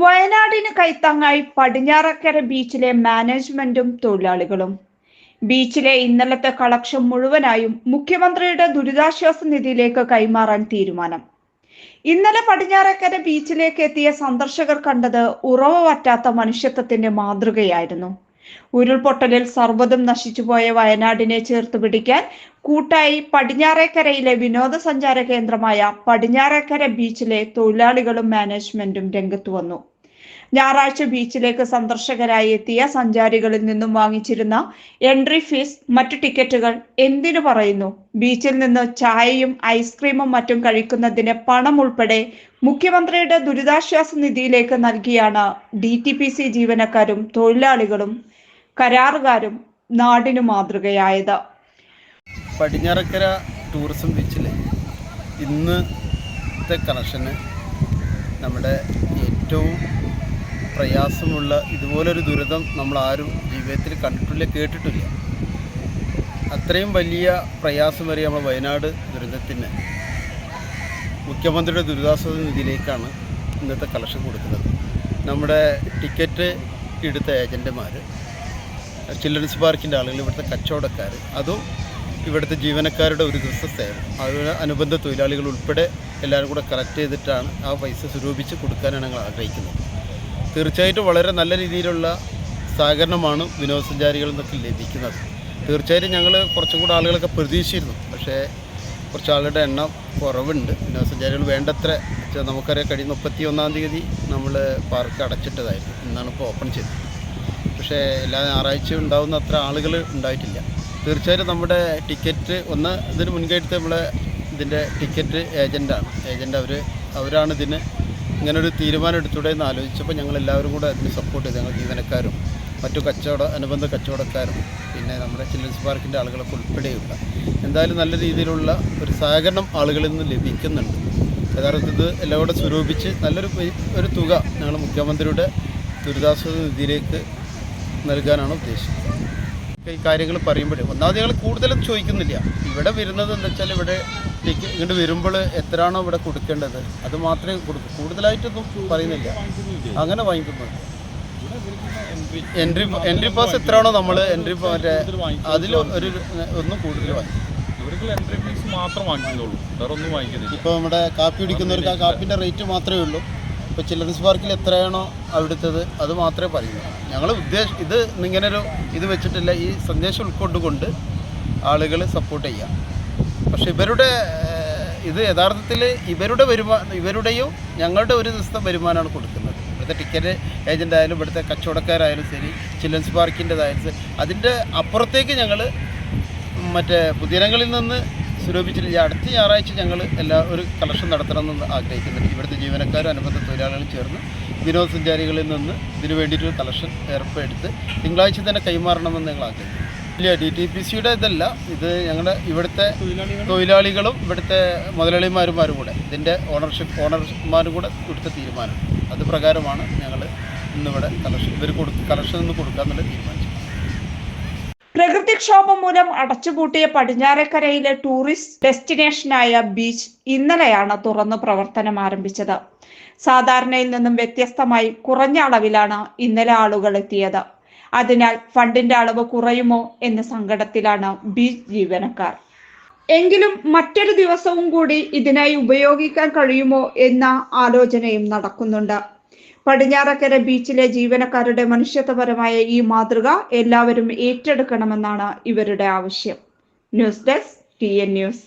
വയനാടിന് കൈത്താങ്ങായി പടിഞ്ഞാറക്കര ബീച്ചിലെ മാനേജ്മെന്റും തൊഴിലാളികളും. ബീച്ചിലെ ഇന്നലത്തെ കളക്ഷൻ മുഴുവനായും മുഖ്യമന്ത്രിയുടെ ദുരിതാശ്വാസ നിധിയിലേക്ക് കൈമാറാൻ തീരുമാനം. ഇന്നലെ പടിഞ്ഞാറക്കര ബീച്ചിലേക്ക് എത്തിയ സന്ദർശകർ കണ്ടത് ഉറവ പറ്റാത്ത മനുഷ്യത്വത്തിന്റെ മാതൃകയായിരുന്നു. ഉരുൾപൊട്ടലിൽ സർവതും നശിച്ചുപോയ വയനാടിനെ ചേർത്ത് പിടിക്കാൻ കൂട്ടായി പടിഞ്ഞാറേക്കരയിലെ വിനോദസഞ്ചാര കേന്ദ്രമായ പടിഞ്ഞാറേക്കര ബീച്ചിലെ തൊഴിലാളികളും മാനേജ്മെന്റും രംഗത്തു വന്നു. ഞായറാഴ്ച ബീച്ചിലേക്ക് സന്ദർശകരായി എത്തിയ സഞ്ചാരികളിൽ നിന്നും വാങ്ങിച്ചിരുന്ന എൻട്രി ഫീസ് മറ്റു ടിക്കറ്റുകൾ എന്തിനു പറയുന്നു? ബീച്ചിൽ നിന്ന് ചായയും ഐസ്ക്രീമും മറ്റും കഴിക്കുന്നതിന് പണം ഉൾപ്പെടെ മുഖ്യമന്ത്രിയുടെ ദുരിതാശ്വാസ നിധിയിലേക്ക് നൽകിയാണ് ഡി ടി പി സി ജീവനക്കാരും തൊഴിലാളികളും കരാറുകാരും നാടിനു മാതൃകയായത്. പടിഞ്ഞാറക്കര ടൂറിസം ബീച്ചിൽ ഇന്നത്തെ കണക്ഷന് നമ്മുടെ ഏറ്റവും പ്രയാസമുള്ള ഇതുപോലൊരു ദുരിതം നമ്മൾ ആരും ജീവിതത്തിൽ കണ്ടിട്ടില്ല കേട്ടിട്ടില്ല. അത്രയും വലിയ പ്രയാസം വരെ നമ്മൾ വയനാട് ദുരന്തത്തിന് മുഖ്യമന്ത്രിയുടെ ദുരിതാശ്വാസ നിധിയിലേക്കാണ് ഇന്നത്തെ കളക്ഷൻ കൊടുക്കുന്നത്. നമ്മുടെ ടിക്കറ്റ് എടുത്ത ഏജന്റുമാർ ചിൽഡ്രൻസ് പാർക്കിന്റെ ആളുകൾ ഇവിടുത്തെ കച്ചവടക്കാർ അതും ഇവിടുത്തെ ജീവനക്കാരുടെ ഒരു ദിവസത്തെ സേവനം. അതുപോലെ അനുബന്ധ തൊഴിലാളികൾ ഉൾപ്പെടെ എല്ലാവരും കൂടെ കളക്ട് ചെയ്തിട്ടാണ് ആ പൈസ സ്വരൂപിച്ച് കൊടുക്കാനാണ് ഞങ്ങൾ ആഗ്രഹിക്കുന്നത്. തീർച്ചയായിട്ടും വളരെ നല്ല രീതിയിലുള്ള സഹകരണമാണ് വിനോദസഞ്ചാരികളിൽ നിന്നൊക്കെ ലഭിക്കുന്നത്. തീർച്ചയായിട്ടും ഞങ്ങൾ കുറച്ചും കൂടെ ആളുകളൊക്കെ പ്രതീക്ഷിച്ചിരുന്നു. പക്ഷേ കുറച്ച് ആളുകളുടെ എണ്ണം കുറവുണ്ട്. വിനോദസഞ്ചാരികൾ വേണ്ടത്ര നമുക്കറിയാം കഴിഞ്ഞ മുപ്പത്തി ഒന്നാം തീയതി നമ്മൾ പാർക്ക് അടച്ചിട്ടതായിരുന്നു. ഇന്നാണ് ഇപ്പോൾ ഓപ്പൺ ചെയ്തത്. പക്ഷേ എല്ലാ ഞായറാഴ്ചയും ഉണ്ടാവുന്ന അത്ര ആളുകൾ ഉണ്ടായിട്ടില്ല. തീർച്ചയായിട്ടും നമ്മുടെ ടിക്കറ്റ് ഒന്ന് ഇതിന് മുൻകഴിഞ്ഞിട്ട് നമ്മളെ ഇതിന്റെ ടിക്കറ്റ് ഏജന്റാണ്. ഏജന്റ് അവർ അവരാണ് ഇതിന് ഇങ്ങനൊരു തീരുമാനം എടുത്തൂടെ എന്ന് ആലോചിച്ചപ്പോൾ ഞങ്ങൾ എല്ലാവരും കൂടെ അതിന് സപ്പോർട്ട് ചെയ്തു. ഞങ്ങൾ ജീവനക്കാരും മറ്റു കച്ചവട അനുബന്ധ കച്ചവടക്കാരും പിന്നെ നമ്മുടെ ചിൽഡ്രൻസ് പാർക്കിന്റെ ആളുകളൊക്കെ ഉൾപ്പെടെയുള്ള എന്തായാലും നല്ല രീതിയിലുള്ള ഒരു സഹകരണം ആളുകളിൽ നിന്ന് ലഭിക്കുന്നുണ്ട്. യഥാർത്ഥത്തിൽ ഇത് എല്ലാം കൂടെ സ്വരൂപിച്ച് നല്ലൊരു ഒരു തുക ഞങ്ങൾ മുഖ്യമന്ത്രിയുടെ ദുരിതാശ്വാസ നിധിയിലേക്ക് നൽകാനാണ് ഉദ്ദേശിക്കുന്നത് ഈ കാര്യങ്ങൾ പറയുമ്പോഴേ ഒന്നാമത് ഞങ്ങൾ കൂടുതലും ചോദിക്കുന്നില്ല. ഇവിടെ വരുന്നത് എന്താ വെച്ചാൽ ഇവിടെ ഇങ്ങോട്ട് വരുമ്പോൾ എത്രയാണോ ഇവിടെ കൊടുക്കേണ്ടത്? അത് മാത്രമേ കൊടുക്കൂ കൂടുതലായിട്ടൊന്നും പറയുന്നില്ല. അങ്ങനെ വാങ്ങിക്കുന്നത് എൻട്രി എൻട്രി പാസ് എത്രയാണോ നമ്മൾ എൻട്രി മറ്റേ അതിൽ ഒരു ഒന്നും കൂടുതൽ വാങ്ങിക്കും എൻട്രി ഫീസ് മാത്രം വാങ്ങിക്കുന്നുള്ളൂ. വേറെ ഒന്നും വാങ്ങിക്കുന്നില്ല. ഇപ്പോൾ നമ്മുടെ കാപ്പി കുടിക്കുന്നവർക്ക് ആ കാപ്പിന്റെ റേറ്റ് മാത്രമേ ഉള്ളൂ. ഇപ്പോൾ ചിൽഡ്രൻസ് പാർക്കിൽ എത്രയാണോ അവിടുത്തത് അത് മാത്രമേ പറയൂ ഞങ്ങൾ ഉദ്ദേശം ഇത് ഇങ്ങനൊരു ഇത് വെച്ചിട്ടില്ല. ഈ സന്ദേശം ഉൾക്കൊണ്ടുകൊണ്ട് ആളുകൾ സപ്പോർട്ട് ചെയ്യാം. പക്ഷെ ഇവരുടെ ഇത് യഥാർത്ഥത്തിൽ ഇവരുടെ വരുമാനം ഇവരുടെയും ഞങ്ങളുടെ ഒരു ദിവസത്തെ വരുമാനമാണ് കൊടുക്കുന്നത്. ഇവിടുത്തെ ടിക്കറ്റ് ഏജന്റ് ആയാലും ഇവിടുത്തെ കച്ചവടക്കാരായാലും ശരി ചിൽഡ്രൻസ് പാർക്കിന്റെതായാലും ശരി അതിന്റെ അപ്പുറത്തേക്ക് ഞങ്ങൾ മറ്റേ പുതിയനങ്ങളിൽ നിന്ന് സ്വരൂപിച്ചിട്ടില്ല അടുത്ത ഞായറാഴ്ച ഞങ്ങൾ എല്ലാ ഒരു കളക്ഷൻ നടത്തണമെന്ന് ആഗ്രഹിക്കുന്നുണ്ട്. ഇവിടുത്തെ ജീവനക്കാരും അനുബന്ധ തൊഴിലാളികളും ചേർന്ന് വിനോദസഞ്ചാരികളിൽ നിന്ന് ഇതിനു വേണ്ടിയിട്ടൊരു കളക്ഷൻ ഏർപ്പെടുത്ത് തിങ്കളാഴ്ച തന്നെ കൈമാറണമെന്ന് ഞങ്ങൾ ആഗ്രഹിക്കുന്നു. ഇല്ല ഡി ടി പി സിയുടെ ഇതല്ല. ഇത് ഞങ്ങളുടെ ഇവിടുത്തെ തൊഴിലാളികളും ഇവിടുത്തെ മുതലാളിമാരുമാരും കൂടെ. ഇതിന്റെ ഓണർഷിപ്പ് ഓണർമാരും കൂടെ ഇവിടുത്തെ തീരുമാനം. അത് പ്രകാരമാണ് ഞങ്ങൾ ഇന്നിവിടെ കളക്ഷൻ ഇവർ കൊടു കളക്ഷൻ ഒന്ന് കൊടുക്കാമെന്നുള്ള തീരുമാനിച്ചത്. പ്രകൃതിക്ഷോഭം മൂലം അടച്ചുപൂട്ടിയ പടിഞ്ഞാറേക്കരയിലെ ടൂറിസ്റ്റ് ഡെസ്റ്റിനേഷനായ ബീച്ച് ഇന്നലെയാണ് തുറന്ന് പ്രവർത്തനം ആരംഭിച്ചത്. സാധാരണയിൽ നിന്നും വ്യത്യസ്തമായി കുറഞ്ഞ അളവിലാണ് ഇന്നലെ ആളുകൾ എത്തിയത്. അതിനാൽ ഫണ്ടിന്റെ അളവ് കുറയുമോ എന്ന സങ്കടത്തിലാണ് ബീച്ച് ജീവനക്കാർ. എങ്കിലും മറ്റൊരു ദിവസവും കൂടി ഇതിനായി ഉപയോഗിക്കാൻ കഴിയുമോ എന്ന ആലോചനയും നടക്കുന്നുണ്ട്. പടിഞ്ഞാറക്കര ബീച്ചിലെ ജീവനക്കാരുടെ മനുഷ്യത്വപരമായ ഈ മാതൃക എല്ലാവരും ഏറ്റെടുക്കണമെന്നാണ് ഇവരുടെ ആവശ്യം. News desk T N news.